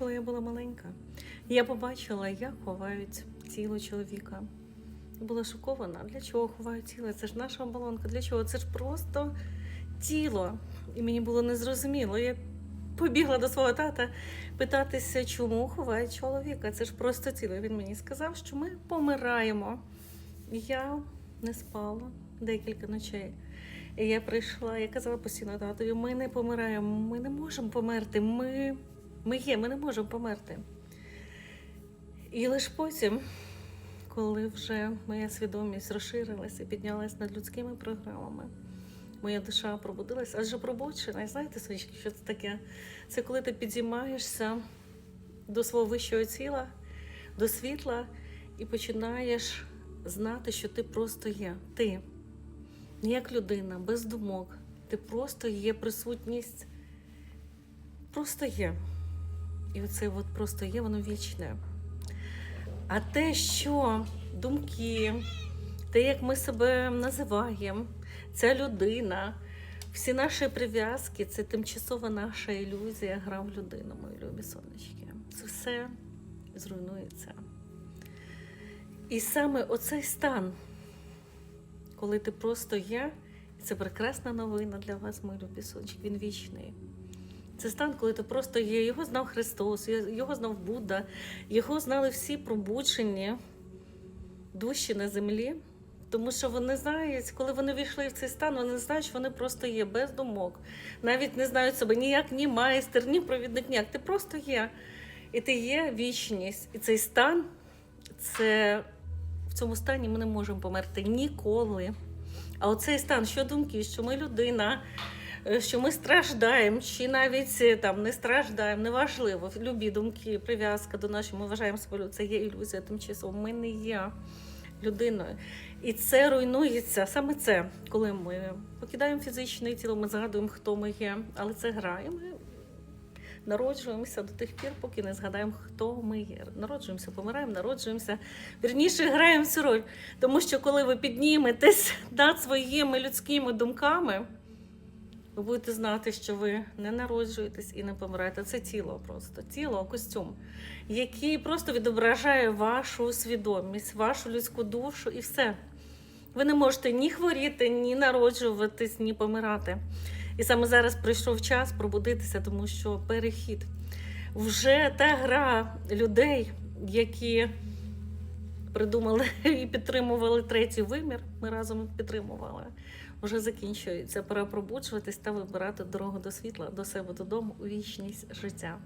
коли я була маленька. Я побачила, як ховають тіло чоловіка. Була шокована. Для чого ховають тіло? Це ж наша оболонка. Для чого? Це ж просто тіло. І мені було незрозуміло. Я побігла до свого тата питатися, чому ховають чоловіка. Це ж просто тіло. Він мені сказав, що ми помираємо. Я не спала декілька ночей. І я прийшла, я казала постійно татові, ми не помираємо, ми не можемо померти. Ми, ми є, ми не можемо померти. І лише потім, коли вже моя свідомість розширилася і піднялась над людськими програмами, моя душа пробудилась, адже пробуджена, знаєте, свічки, що це таке? Це коли ти підіймаєшся до свого вищого тіла, до світла і починаєш знати, що ти просто є. Ти не як людина, без думок. Ти просто є присутність, просто є. І оце от просто є, воно вічне. А те, що думки, те, як ми себе називаємо, ця людина, всі наші прив'язки це тимчасова наша ілюзія, гра в людину, мої любі сонечки. Це все зруйнується. І саме оцей стан, коли ти просто є, і це прекрасна новина для вас, мої любі сонечки, він вічний. Це стан, коли ти просто є. Його знав Христос, його знав Будда, його знали всі пробуджені душі на землі. Тому що вони знають, коли вони війшли в цей стан, вони знають, що вони просто є без думок. Навіть не знають себе ніяк, ні майстер, ні провідник, ніяк. Ти просто є. І ти є вічність. І цей стан, це в цьому стані ми не можемо померти ніколи. А оцей стан, що думки, що ми людина, що ми страждаємо, чи навіть е, там не страждаємо, неважливо. Любі думки, прив'язка до нашої, ми вважаємо себе, це є ілюзія тимчасово. Ми не є людиною. І це руйнується саме це, коли ми покидаємо фізичне тіло, ми згадуємо, хто ми є, але це гра. І ми народжуємося до тих пір, поки не згадаємо, хто ми є. Народжуємося, помираємо, народжуємося. Вірніше граємо цю роль. Тому що коли ви підніметесь над своїми людськими думками, ви будете знати, що ви не народжуєтесь і не помираєте. Це тіло просто, тіло, костюм, який просто відображає вашу свідомість, вашу людську душу і все. Ви не можете ні хворіти, ні народжуватись, ні помирати. І саме зараз прийшов час пробудитися, тому що перехід вже та гра людей, які придумали і підтримували третій вимір, ми разом підтримували, вже закінчується. Пора пробуджуватись та вибирати дорогу до світла, до себе додому у вічність життя.